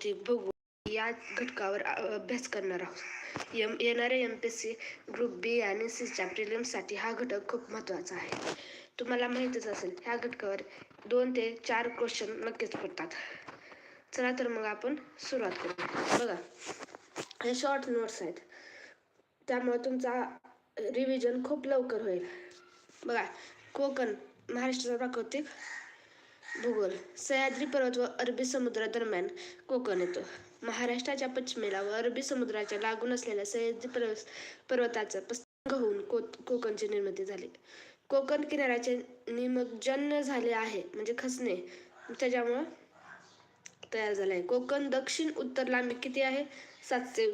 प्राकृतिक बघू या घटकावर अभ्यास करणार आहोत. एम येणाऱ्या M P C group B आणि सीच्या प्रिलिम्ससाठी हा घटक खूप महत्त्वाचा आहे. तुम्हाला माहीतच असेल ह्या घटकावर दोन ते चार क्वेश्चन नक्कीच पडतात. चला तर मग आपण सुरुवात करू बघा हे शॉर्ट नोट्स आहेत. त्यामुळे तुमचा रिव्हिजन खूप लवकर होईल. बघा कोकण महाराष्ट्राचा प्राकृतिक भूगोल. सह्याद्री पर्वत व अरबी समुद्रादरम्यान कोकण येतो महाराष्ट्राच्या पश्चिमेला व अरबी समुद्राच्या लागून असलेल्या सह्याद्री पर्वत पर्वताचा प्रसंग होऊन को कोकणची निर्मिती झाली. कोकण किनाऱ्याचे निमज्जन झाले आहे म्हणजे खचणे त्याच्यामुळं तयार झालं आहे कोकण दक्षिण उत्तर लांबी किती आहे? सातशे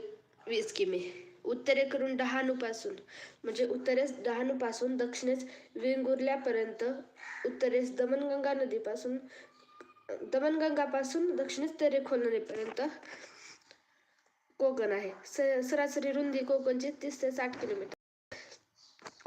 वीस किमी. उत्तरेकडून डहाणूपासून. म्हणजे उत्तरेस डहाणूपासून दक्षिणेस वेंगुर्ल्यापर्यंत उत्तरेस दमणगंगा नदीपासून दमणगंगापासून दक्षिणेस तेरेखोल नदीपर्यंत कोकण आहे. स सरासरी रुंदी कोकणची तीस ते साठ किलोमीटर.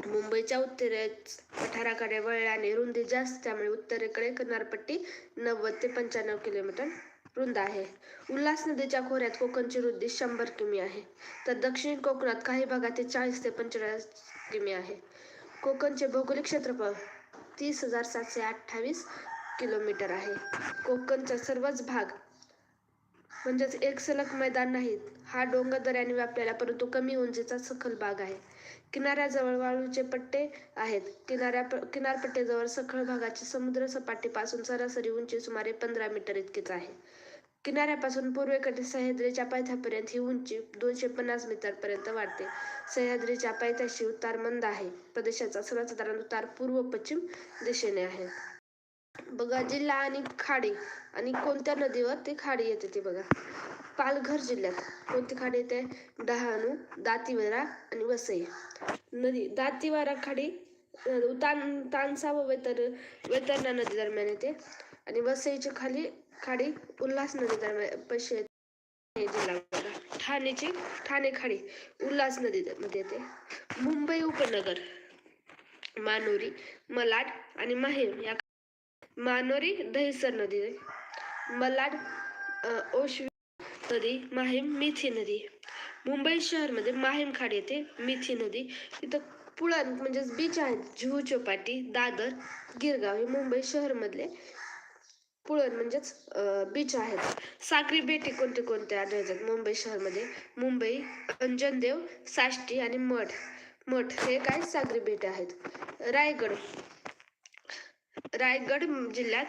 मुंबईच्या उत्तरेस पठाराकडे वळल्याने रुंदी जास्त त्यामुळे उत्तरेकडे किनारपट्टी नव्वद ते पंच्याण्णव किलोमीटर. रुंद आहे. उल्हास नदीच्या खोऱ्यात कोकणची रुंदी शंभर किमी आहे. तर दक्षिण कोकणात काही भागात ते चाळीस ते पंचेचाळीस किमी आहे. कोकणचे भौगोलिक क्षेत्रफळ तीस हजार सातशे अठ्ठावीस किलोमीटर आहे. कोकणचा सर्वच भाग म्हणजेच एक सलग मैदान नाहीत. हा डोंगर दऱ्याने व्यापलेला परंतु कमी उंचीचा सखल भाग आहे. किनाऱ्याजवळ वाळूचे पट्टे आहेत. किनाऱ्या किनारपट्टीजवळ सखळ भागाची समुद्र सपाटीपासून सरासरी उंची सुमारे पंधरा मीटर इतकीच आहे. किनाऱ्यापासून पूर्वेकडे सह्याद्रीच्या पायथ्यापर्यंत ही उंची दोनशे पन्नास मीटर पर्यंत वाढते. सह्याद्रीच्या पायथ्याशी उतार मंद आहे. प्रदेशाचा सर्वसाधारण उतार पूर्व पश्चिम दिशेने आहे. बघा जिल्हा आणि खाडी आणि कोणत्या नदीवर ती खाडी येते ती बघा. पालघर जिल्ह्यात कोणती खाडी येते? डहाणू दातीवारा आणि वसई. नदी दातीवारा खाडी तान तानसा व वेतर वेतरणा नदी दरम्यान येते. आणि वसईच्या खाली खाडी उल्हास नदी दरम्यान पैसे जिल्हा ठाणेची ठाणे खाडी उल्हास नदी मध्ये येते. मुंबई उपनगर मानोरी मलाड आणि माहीम या मानोरी दहिसर नदी. मलाड अ, ओशवी नदी माहीम मिथी नदी. मुंबई शहरमध्ये माहीम खाडी येते मिथी नदी. तिथं पुळण म्हणजेच बीच आहेत. जुहू चौपाटी दादर गिरगाव हे मुंबई शहरमधले पुळण म्हणजेच बीच आहेत. सागरी बेटे कोणते कोणते आढळतात? मुंबई शहरमध्ये मुंबई अंजनदेव साष्टी आणि मठ. मठ हे काय? सागरी बेटे आहेत. रायगड. रायगड जिल्ह्यात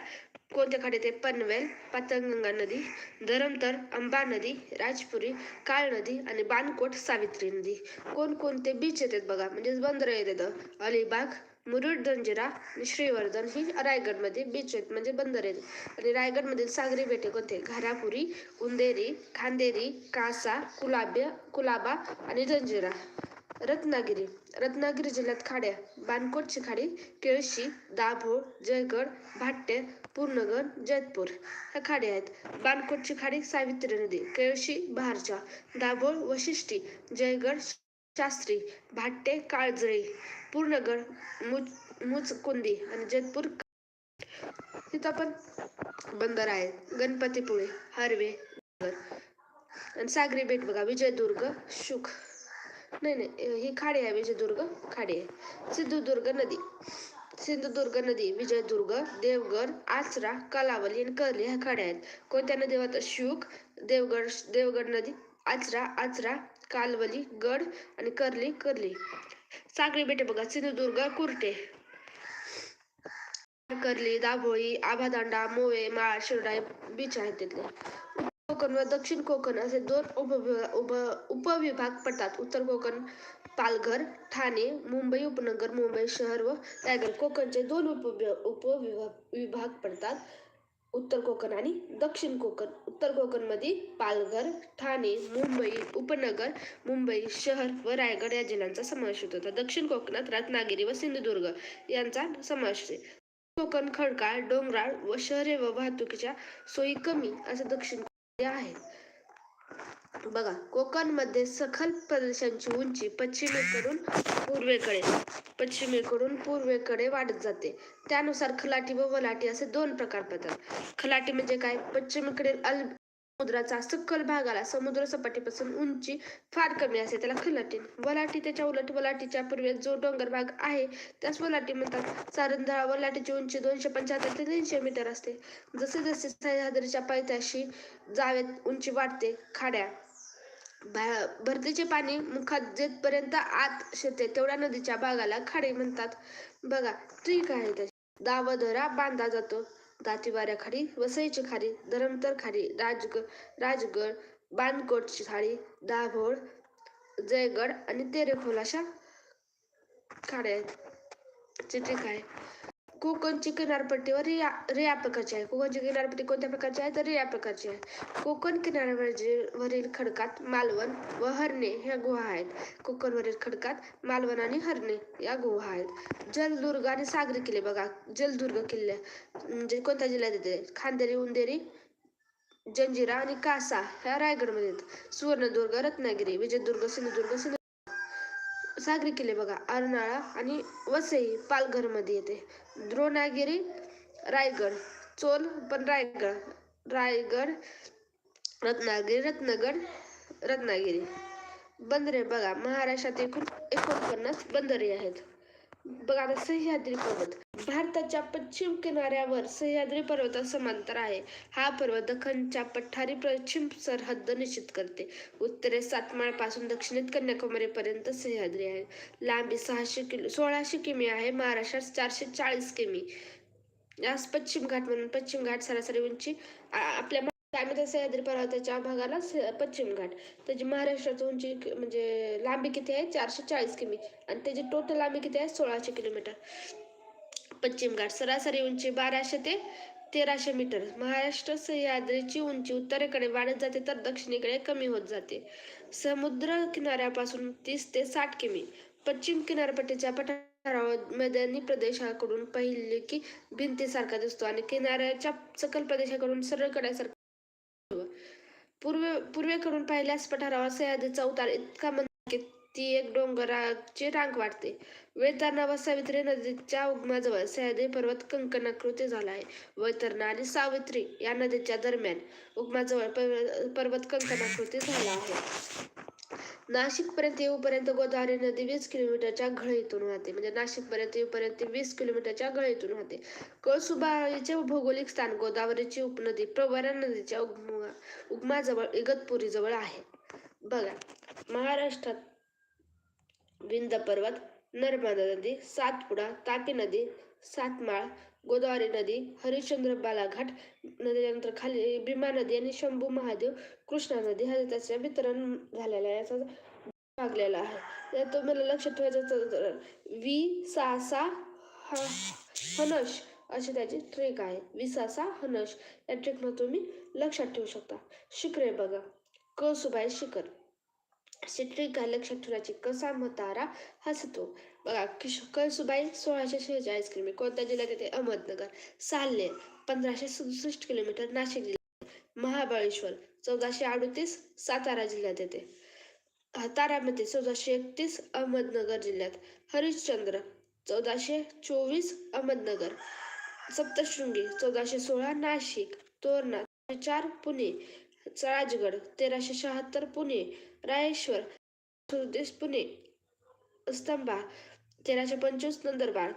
कोणत्या खाडीत येते पनवेल पातळगंगा नदी धरमतर अंबा नदी राजपुरी काळ नदी आणि बाणकोट सावित्री नदी. कोणकोणते बीच येतात बघा? म्हणजेच बंदर येतात. अलिबाग मुरुड जंजिरा आणि श्रीवर्धन ही रायगडमध्ये बीच आहेत. म्हणजे बंदर आहेत. आणि रायगडमधील सागरी बेटे कोणते? घारापुरी उंदेरी खांदेरी कासा कुलाब्य कुलाबा आणि जंजिरा रत्नागिरी रत्नागिरी जिल्ह्यात खाड्या बाणकोटची खाडी केळशी दाभोळ जयगड भाट्टे पूर्णगड जयपूर ह्या खाड्या आहेत. बाणकोटची खाडी सावित्री नदी केळशी बहारच्या दाभोळ वशिष्ठी जयगड शास्त्री भाट्टे काळजळी पूर्णगड मुच मुचकुंदी आणि जयपूर तिथं पण बंदर आहेत. गणपतीपुळे हरवे आणि सागरी बेट बघा विजयदुर्ग शुक नाही नाही. ही खाडी आहे विजयदुर्ग खाडी. आहे सिंधुदुर्ग नदी. सिंधुदुर्ग नदी विजयदुर्ग देवगड आचरा कलावली आणि कर्ली ह्या खाड्या आहेत. कोणत्या नदीवर शुक देवगड देवगड नदी आचरा आचरा कालवली गड आणि कर्ली कर्ली. सागरी बेटे बघा. सिंधुदुर्ग कुर्टे. कर्ली दाभोळी आभादांडा मोवे माळ शिरडा बीच आहेत तिथले. कोकण व दक्षिण कोकण असे दोन उपविभाग उप उपविभाग पडतात. उत्तर कोकण पालघर ठाणे मुंबई उपनगर मुंबई शहर व रायगड. कोकणचे दोन उपविभाग उपविभाग विभाग पडतात. उत्तर कोकण आणि दक्षिण कोकण. उत्तर कोकणमध्ये पालघर ठाणे मुंबई उपनगर मुंबई शहर व रायगड या जिल्ह्यांचा समावेश होतो. तर दक्षिण कोकणात रत्नागिरी व सिंधुदुर्ग यांचा समावेश आहे कोकण खडकाळ डोंगराळ व शहरे व वाहतुकीच्या सोयी कमी. असं दक्षिण आहेत. बघा कोकणमध्ये सखल प्रदेशांची उंची पश्चिमेकडून पूर्वेकडे पश्चिमेकडून पूर्वेकडे वाढत जाते. त्यानुसार खलाटी व वलाटी असे दोन प्रकार पडतात. खलाटी म्हणजे काय? पश्चिमेकडील अल समुद्राचा सखल भागाला समुद्र सपाटीपासून उंची फार कमी असते त्याला खलाटीन वलाटी त्याच्या उलट वलाटीच्या पूर्वेस जो डोंगर भाग आहे त्यास वलाटी म्हणतात. सारंधळा वलाटीची उंची दोनशे पंच्याहत्तर ते तीनशे मीटर असते. जसे जसे सह्याद्रीच्या पायथ्याशी जावेत उंची वाढते खाड्या. भरतीचे पाणी मुखात जेथपर्यंत आत शिरते तेवढ्या नदीच्या भागाला खाडी म्हणतात. बघा ठीक आहे त्याची दावधरा बांधला जातो. दातीवाऱ्या खाडी वसईची खाडी धरमतर खाडी राजगड राजगड बानकोटची खाडी दाभोळ जयगड आणि तेरेखोल अशा खाड्या आहेत. चित्रिका आहे कोकणची किनारपट्टीवर रिया रिया प्रकारची आहे. कोकणची किनारपट्टी कोणत्या प्रकारची आहे? तर रिया प्रकारची आहे. कोकण किनाऱ्यावरील खडकात मालवण व हरणे ह्या गुहा आहेत. कोकणवरील खडकात मालवण आणि हरणे या गुहा आहेत. जलदुर्ग आणि सागरी किल्ले बघा. जलदुर्ग किल्ले. म्हणजे कोणत्या जिल्ह्यात येते? खांदेरी उंदेरी जंजिरा आणि कासा ह्या रायगडमध्ये आहेत सुवर्णदुर्ग रत्नागिरी विजयदुर्ग सिंधुदुर्ग सिंधुदुर्ग सागरी किल्ले बघा. अर्नाळा आणि वसई पालघरमध्ये येते. द्रोणागिरी रायगड. चोल पण रायगड. रायगड रत्नागिरी रत्नगड रत्नागिरी. बंदरे बघा. महाराष्ट्रात एकूण एकोणपन्नास बंदरे आहेत. बघा आता सह्याद्री पर्वत. भारताच्या पश्चिम किनाऱ्यावर सह्याद्री पर्वत समांतर आहे. हा पर्वत दख्खनच्या पठारी पश्चिम सरहद्द निश्चित करते. उत्तरेस सातमाळपासून दक्षिणेत कन्याकुमारीपर्यंत सह्याद्री आहे. लांबी सहाशे किलो सोळाशे किमी आहे. महाराष्ट्रात चारशे चाळीस किमी. यास पश्चिम घाट म्हणून पश्चिम घाट सरासरी उंची आपल्या त्यामध्ये सह्याद्री पर्वताच्या भागाला स- पश्चिम घाट. त्याची महाराष्ट्राची उंची म्हणजे लांबी किती आहे? चारशे चाळीस किमी. आणि त्याची टोटल लांबी किती आहे? सोळाशे किलोमीटर. पश्चिम घाट. सरासरी उंची बाराशे ते तेराशे मीटर. महाराष्ट्र सह्याद्रीची उंची उत्तरेकडे वाढत जाते तर दक्षिणेकडे कमी होत जाते. समुद्र किनाऱ्यापासून तीस ते साठ किमी. पश्चिम किनारपट्टीच्या पठारावर मैदानी प्रदेशाकडून पाहिले की भिंतीसारखा दिसतो आणि किनाऱ्याच्या सकल प्रदेशाकडून सरळ कड्यासारखा पूर्वे पूर्वेकडून पाहिल्यास पठारावर सह्याद्रीचा उतार इतका मंद की ती एक डोंगराची रांग वाटते वेतरणा व सावित्री नदीच्या उगमाजवळ सह्याद्री पर्वत कंकणाकृती झाला आहे. वैतरणा आणि सावित्री या नदीच्या दरम्यान उगमाजवळ पर्वत कंकणाकृती झाला आहे. नाशिक पर्यंत येऊपर्यंत गोदावरी नदी वीस किलोमीटरच्या घळीतून वाहते. म्हणजे नाशिक पर्यंत येऊपर्यंत ती वीस किलोमीटरच्या घळीतून वाहते. कळसुबाईचे भौगोलिक स्थान गोदावरीची उपनदी प्रवरा नदीच्या उगमा उगमाजवळ इगतपुरीजवळ आहे. बघा महाराष्ट्रात विंध्य पर्वत नर्मदा नदी सातपुडा तापी नदी सातमाळ गोदावरी नदी हरिश्चंद्र बालाघाट नदीनंतर खाली भीमा नदी आणि शंभू महादेव कृष्णा नदी हा त्याचे वितरण झालेलं आहे. याचा भागलेला आहे. या तुम्हाला लक्षात ठेवायचं तर- वि सा सा ह हनश अशी त्याची ट्रेक आहे. विसासा हनश या ट्रेकमध्ये तुम्ही लक्षात ठेवू शकता. शिखरे बघा. कळसुबाई शिखर. अशी ट्रेक आहे लक्षात ठेवायची कसा मतारा हसतो. बघा किश कळसुबाई सोळाशे शेहेचाळीस किलोमीटर कोणत्या जिल्ह्यात येते? अहमदनगर. साल्ले पंधराशे सदुसष्ट किलोमीटर नाशिक जिल्ह्यात. महाबळेश्वर चौदाशे अडतीस सातारा जिल्ह्यात येते. हा, तारामती चौदाशे एकतीस अहमदनगर जिल्ह्यात. हरिश्चंद्र चौदाशे चोवीस अहमदनगर. सप्तशृंगी चौदाशे सोळा नाशिक. तोरणा चार पुणे. राजगड तेराशे शहात्तर पुणे. रायेश्वर सुरदेश पुणे स्तंभा तेराशे पंचवीस नंदुरबार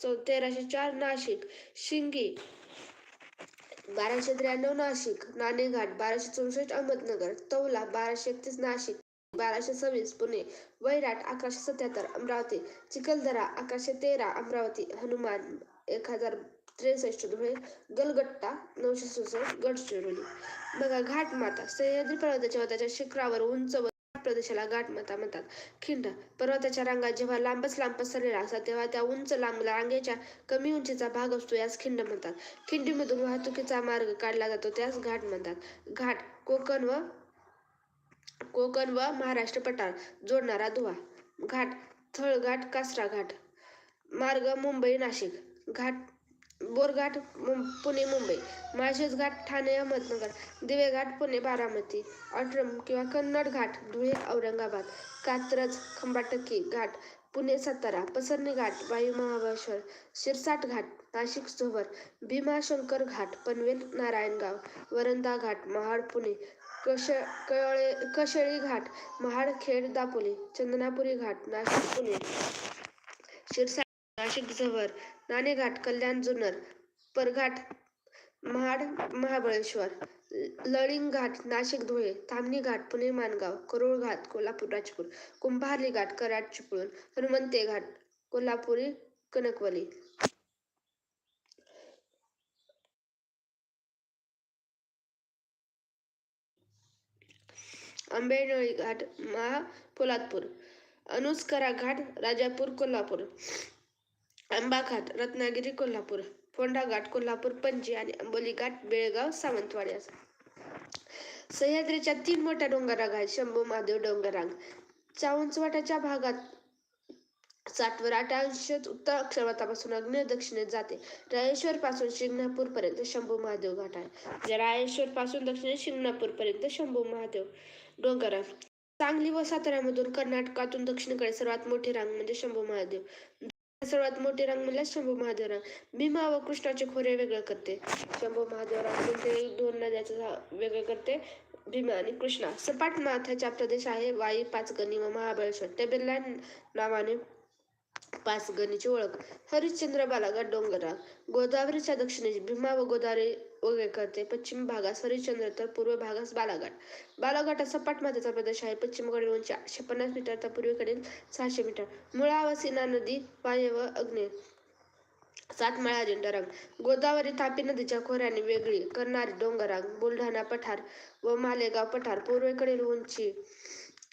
चौ तेराशे चार नाशिक शिंगी बाराशे त्र्याण्णव नाशिक नाणेघाट बाराशे चौसष्ट अहमदनगर तौला बाराशे एकतीस नाशिक बाराशे सव्वीस पुणे वैराट अकराशे सत्याहत्तर अमरावती चिखलदरा अकराशे तेरा अमरावती हनुमान एक हजार त्रेसष्ट धुळे गलगट्टा नऊशे सदुसष्ट गडचिरोली. बघा घाटमाता सह्याद्री पर्वताच्या व शिखरावर उंच व प्रदेशाला घाटमाता म्हणतात. खिंड पर्वताच्या रांगा जेव्हा लांबच लांब पसरलेला असतात तेव्हा त्या उंच लांब रांगेच्या कमी उंचीचा भाग असतो यास खिंड म्हणतात. खिंडीमधून वाहतुकीचा मार्ग काढला जातो त्यास घाट म्हणतात. घाट कोकण व कोकण व महाराष्ट्र पठार जोडणारा दुवा घाट थळघाट कासरा घाट. मार्ग मुंबई नाशिक. घाट बोरघाट मुं- पुणे मुंबई. माळशेज घाट ठाणे अहमदनगर. दिवेघाट पुणे बारामती. अट्रम किंवा कन्नड घाट धुळे औरंगाबाद. कात्रज खंबाटकी घाट पुणे सातारा. पसरणी घाट वायू महाबळेश्वर. शिरसाट घाट नाशिक सोहर. भीमाशंकर घाट पनवेल नारायणगाव. वरंदा घाट महाड पुणे. कश कळे कशेळी घाट महाड खेड दापोली. चंदनापुरी घाट नाशिक पुणे. शिरसाट नाशिक जव्हर नाणेघाट कल्याण जुन्नर परघाट महाड महाबळेश्वर लळिंग घाट नाशिक धुळे ताम्हणी घाट पुणे मानगाव करोळ घाट कोल्हापूर राजपूर कुंभारली घाट कराड चिपळूण हनुमंते घाट कोल्हापुरी कणकवली. आंबेनळी घाट महा पोलादपूर अनुस्करा घाट राजापूर कोल्हापूर. आंबाघाट रत्नागिरी कोल्हापूर फोंडा घाट कोल्हापूर पणजी आणि आंबोली घाट बेळगाव सावंतवाडी असा. सह्याद्रीच्या तीन मोठ्या डोंगरांग आहेत. शंभू महादेव डोंगरांग. चावंचवाटाच्या भागात साठवर आठ अंश उत्तर अक्षरवतापासून आग्नेय दक्षिणेत जाते. रायेश्वर पासून शिंगणापूर पर्यंत शंभू महादेव घाट आहे. म्हणजे रायेश्वर पासून दक्षिणेत शिंगणापूर पर्यंत शंभू महादेव डोंगरांग. सांगली व साताऱ्यामधून कर्नाटकातून दक्षिणेकडे सर्वात मोठी रांग म्हणजे शंभू महादेव. सर्वात मोठे रांग म्हणजे शंभू महादेवरा भीमा व कृष्णाचे खोरे वेगळे करते. शंभू महादेव ते दोन नद्याचं झा- वेगळे करते. भीमा आणि कृष्णा. सपाट माथ्याचा प्रदेश आहे. वाई पाचगणी व महाबळेश्वर टेबेलला नावाने पाचगणीची ओळख. हरिश्चंद्र बालाघाट डोंगरा गोदावरीच्या दक्षिणेस भीमा व गोदावरी उभे करते पश्चिम भागास हरिश्चंद्र तर पूर्व भागास बालाघाट. बालाघाट हा सपाट माथ्याचा प्रदेश आहे. पश्चिमेकडील उंची आठशे पन्नास मीटर तर पूर्वेकडील सहाशे मीटर. मुळा सीना नदी वाय व अग्नेय सातमाळा अजिंठा रंग गोदावरी तापी नदीच्या खोऱ्याने वेगळी. करणारी डोंगरांग बुलढाणा पठार व मालेगाव पठार. पूर्वेकडील उंची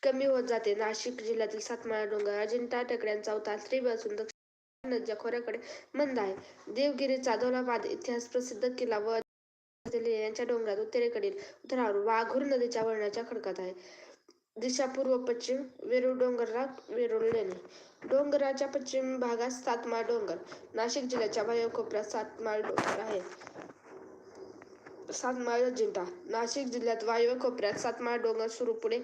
कमी होत जाते. नाशिक जिल्ह्यातील सातमाळा डोंगर अजिंठा टेकड्यांचा उतार त्रिव असून दक्षिण नदीच्या खोऱ्याकडे मंद आहे. देवगिरीचा दौलाबाद इतिहास प्रसिद्ध किल्ला व लेण्यांच्या डोंगरात उत्तरेकडील उतरावर वाघूर नदीच्या वळणाच्या खडकात आहे. दिशा पूर्व पश्चिम वेरूळ डोंगरला वेरूळ लेणे डोंगराच्या पश्चिम भागात सातमाळ डोंगर नाशिक जिल्ह्याच्या वायव्य कोपऱ्यात सातमाळ डोंगर आहे. सातमाळ अजिंठा नाशिक जिल्ह्यात वायव्य कोपऱ्यात सातमाळ डोंगर सुरू पुढे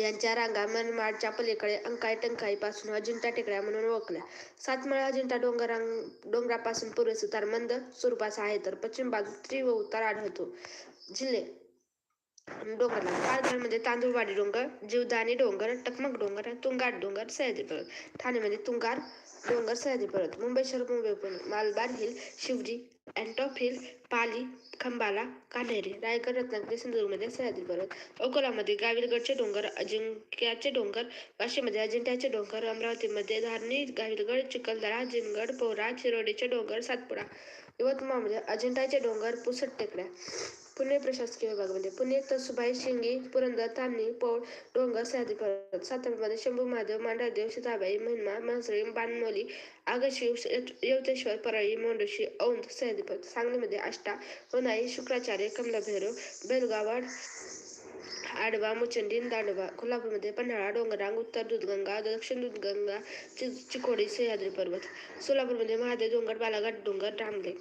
यांच्या रांगा मनमाडच्या पलीकडे अंकाई टंकाई पासून अजिंठा टेकड्या म्हणून ओळखल्या. सातमाळा अजिंठा डोंगरांग डोंगरापासून पूर्वेस उतार मंद स्वरूपाचा आहे तर पश्चिम बाजू तीव्र उतार आढळतो. जिल्हे डोंगरला. म्हणजे तांदूळवाडी डोंगर जीवदानी डोंगर टकमक डोंगर तुंगार डोंगर सह्याद्री पर्वत. ठाणेमध्ये तुंगार डोंगर सह्याद्री पर्वत. मुंबई शहर मुंबई मालबार हिल शिवजी अँटोफिल पाली खंबाला कान्हेरी रायगड रत्नागिरी सिंधुदुर्गमध्ये सह्याद्री पर्वत अकोलामध्ये गाविलगडचे डोंगर अजिंक्याचे डोंगर वाशीमध्ये अजिंठ्याचे डोंगर अमरावतीमध्ये धारणी गाविलगड चिखलदरा जिनगड पोरा चिरोडीचे डोंगर सातपुडा यवतमाळमध्ये अजिंठ्याचे डोंगर पुसट टेकड्या पुणे प्रशासकीय विभागामध्ये पुणे तसुबाई शिंगी पुरंदर ताम्हणी पौळ डोंगर सह्याद्री पर्वत सातारमध्ये शंभू महादेव मांढरदेव सीताबाई महिमा म्हसळी बानमोली आगशिव यवतेश्वर परळी मोंडशी औंध सह्याद्री पर्वत सांगलीमध्ये आष्टा होनाई शुक्राचार्य कमलाभैरव बेलगावड आडवा मुचंडी दांडवा कोल्हापूरमध्ये पन्हाळा डोंगरांग उत्तर दूधगंगा दक्षिण दूधगंगा चि चिकोडी सह्याद्री पर्वत सोलापूरमध्ये महादेव डोंगर बालाघाट डोंगर रामले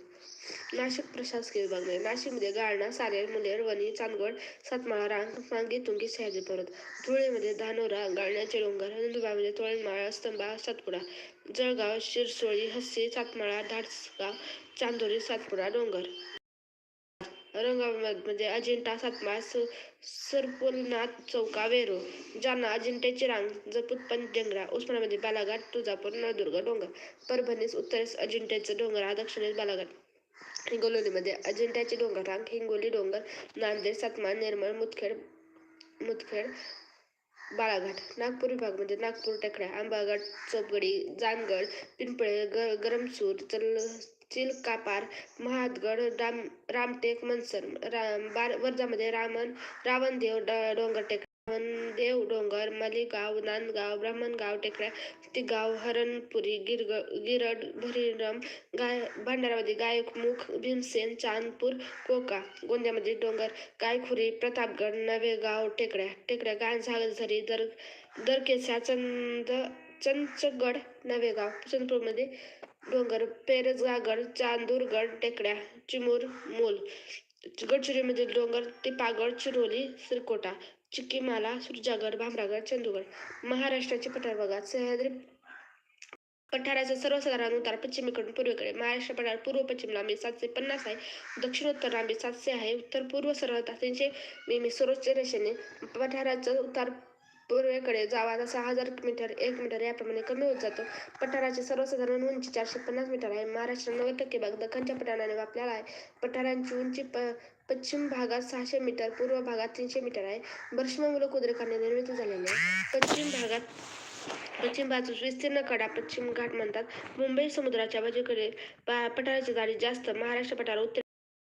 नाशिक प्रशासकीय विभाग नाशिकमध्ये गाळणा सारेल मुलेर वणी चांदगड सातमाळा रांग मांगी तुंगी सह्याद्री पर्वत धुळेमध्ये धानोरा गाळण्याचे डोंगर नंदुरबारमध्ये तोळणमाळा स्तंभा सातपुडा जळगाव शिरसोळी हस्सी सातमाळा धाडसगाव चांदोरी सातपुडा डोंगर औरंगाबादमध्ये म्हणजे अजिंठा सातमाळ स सरपोलनाथ चौका वेरूळ जालना अजिंठ्याची रांग जपूत जंगरा उस्मानामध्ये बालाघाट तुळजापूर नळदुर्ग डोंगर परभणीस उत्तरेस अजिंठ्याचं डोंगर हा दक्षिणेस बालाघाट. हिंगोलीमध्ये अजिंठ्याचे डोंगर रांग हिंगोली डोंगर नांदेड सातमाळ निर्मळ मुदखेड मुदखेड बाळाघाट नागपूर विभाग म्हणजे नागपूर टेकड्या आंबाघाट चोपगडी जानगड पिंपळे ग गरमसूर चल चिलकापार महादगड राम रामटेक मनसर राम बार वर्धामध्ये रामन रावणदेव ड डोंगर टेक देव डोंगर मालेगाव नांदगाव ब्राह्मणगाव टेकड्या तिगाव हरणपुरी गिरग गिरड भरीरम गाय भंडारामध्ये गायकमुख भीमसेन चांदपूर कोका गोंद्यामध्ये डोंगर गायखुरी प्रतापगड नवेगाव टेकड्या टेकड्या गांझाझरी दर दरकेसा चंद चंचगड नवेगाव चंद्रपूरमध्ये डोंगर पेरजगागड चांदूरगड टेकड्या चिमूर मूल. म्हणजे डोंगर टिपागड चिरोली सिरकोटा चिक्कीमाला सुरजागड भामरागड चंदूगड. महाराष्ट्राचे पठार भागात सह्याद्री पठाराचा सर्वसाधारण उतार पश्चिमेकडून पूर्वेकडे. महाराष्ट्र पठार पूर्व पश्चिम लांबी सातशे पन्नास आहे. दक्षिणोत्तर लांबी सातशे आहे. उत्तर पूर्व सरळ तीनशे मिमी. सर्वोच्च रेषेने पठाराचा उतार पूर्वेकडे जावा सहा हजार मीटर एक मीटर याप्रमाणे कमी होत जातो. पठाराची सर्वसाधारण उंची चारशे पन्नास मीटर आहे. महाराष्ट्र नव्वद टक्के भाग दख्खनच्या पठाराने व्यापलेला आहे. पठारांची उंची प पश्चिम भागात सहाशे मीटर पूर्व भागात तीनशे मीटर आहे. वर्षमूलक उद्रेकाने निर्मिती झालेली आहे पश्चिम भागात पश्चिम बाजूस विस्तीर्ण कडा पश्चिम घाट म्हणतात. मुंबई समुद्राच्या बाजूकडे पा पठाराची जाडी जास्त महाराष्ट्र पठार उत्तर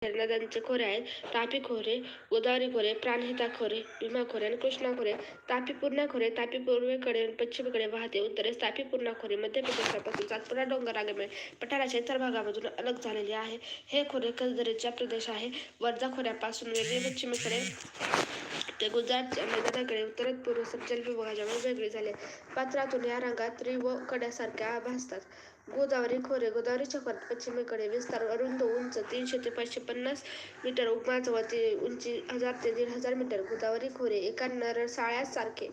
नद्यांचे खोरे आहेत. तापी खोरे गोदावरी खोरे प्राणहिता खोरे भीमा खोरे आणि कृष्णा खोरे. तापी पूर्णा खोरे तापी पूर्वेकडे पश्चिमेकडे वाहते. उत्तरेस तापी पूर्णा खोरे मध्य प्रदेशापासून सातपुडा डोंगर पठाराच्या इतर भागामधून अलग झालेले आहे. हे खोरे कलदरीचा प्रदेश आहे. वर्धा खोऱ्यापासून वेगळे पश्चिमेकडे ते गुजरातच्या मैदानाकडे उत्तर पूर्व सज्जल विभागाच्या वेगळे झाले. पात्रातून या रंगात त्रिव व कड्यासारख्या भासतात. गोदावरी खोरे गोदावरीच्या खोऱ्यात पश्चिमेकडे विस्तार अरुंद उंच तीनशे ते पाचशे पन्नास मीटर उगमाजवळती उंची हजार ते दीड हजार मीटर गोदावरी खोरे एका नरसाळ्यासारखे.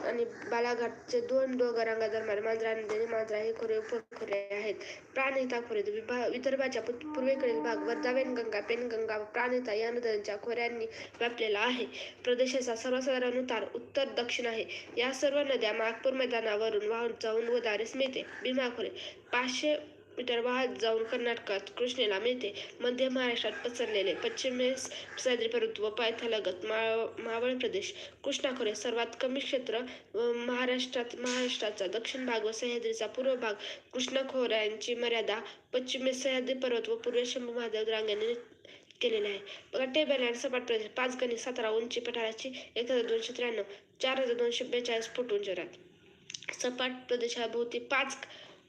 आणि बालाघाटचे दोन डोंगर दरम्यान मांजरा नदी मांजरा हे खोरे उपखोरे आहेत. प्राणहिता खोरे. विदर्भाच्या पूर्वेकडील भाग वर्धा वेनगंगा पेनगंगा व प्राणहिता या नद्यांच्या खोऱ्यांनी व्यापलेला आहे. प्रदेशाचा सर्वसाधारण उतार उत्तर दक्षिण आहे. या सर्व नद्या नागपूर मैदानावरून वाहून जाऊन गोदावरीस मिळते. भीमा खोरे. पाचशे मीटर वाहत जाऊन कर्नाटकात कृष्णेला मिळते. मध्य महाराष्ट्रात पसरलेले पश्चिमेस सह्याद्री पर्वत व पायथ्यालगत माळ मावळ प्रदेश. कृष्णाखोरे सर्वात कमी क्षेत्र व महाराष्ट्रात महाराष्ट्राचा दक्षिण भाग व सह्याद्रीचा पूर्व भाग. कृष्णाखोऱ्यांची मर्यादा पश्चिमेस सह्याद्री पर्वत व पूर्व शंभू महादेव रांगेने केलेले आहे. गट्टे टेबल सपाट प्रदेश पाच गणी सतरा उंची पठाराची एक हजार दोनशे त्र्याण्णव चार हजार दोनशे बेचाळीस फूट उंचीवर सपाट प्रदेशाभोवती पाच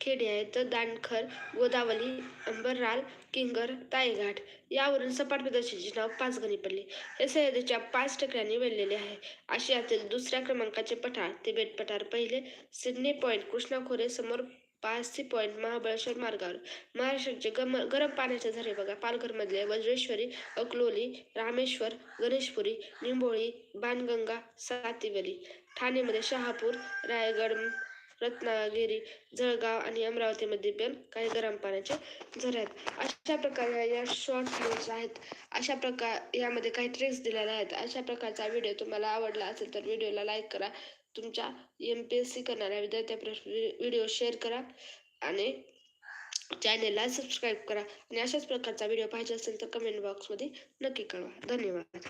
खेडे आहेत. दानखर गोदावली अंबरराल किंगर तायघाट यावरून सपाट प्रदेशाचे नाव पाच गणी पडले. हे सह्याद्रीच्या पाच टेकड्यांनी वेढलेले आहे. आशियातील दुसऱ्या क्रमांकाचे पठार तिबेट पठार पहिले सिडनी पॉईंट कृष्णा खोरे समोर पाचसी पॉईंट महाबळेश्वर मार्गावर. महाराष्ट्राचे गम गरम पाण्याचे झरे बघा. पालघरमधले वज्रेश्वरी अकलोली रामेश्वर गणेशपुरी निंबोळी बाणगंगा सातिवली. ठाणेमध्ये शहापूर रायगड रत्नागिरी जळगाव आणि अमरावतीमध्ये पण काही गरम पाण्याचे झरे आहेत. अशा प्रकारे या शॉर्ट न्यूज आहेत. अशा प्रकार यामध्ये काही ट्रिक्स दिलेल्या आहेत. अशा प्रकारचा व्हिडिओ तुम्हाला आवडला असेल तर व्हिडिओला लाईक करा. तुमच्या एम पी एस सी करणाऱ्या विद्यार्थ्यापर्यंत व्हिडिओ शेअर करा आणि चॅनेलला सबस्क्राईब करा. आणि अशाच प्रकारचा व्हिडिओ पाहिजे असेल तर कमेंट बॉक्समध्ये नक्की कळवा. धन्यवाद.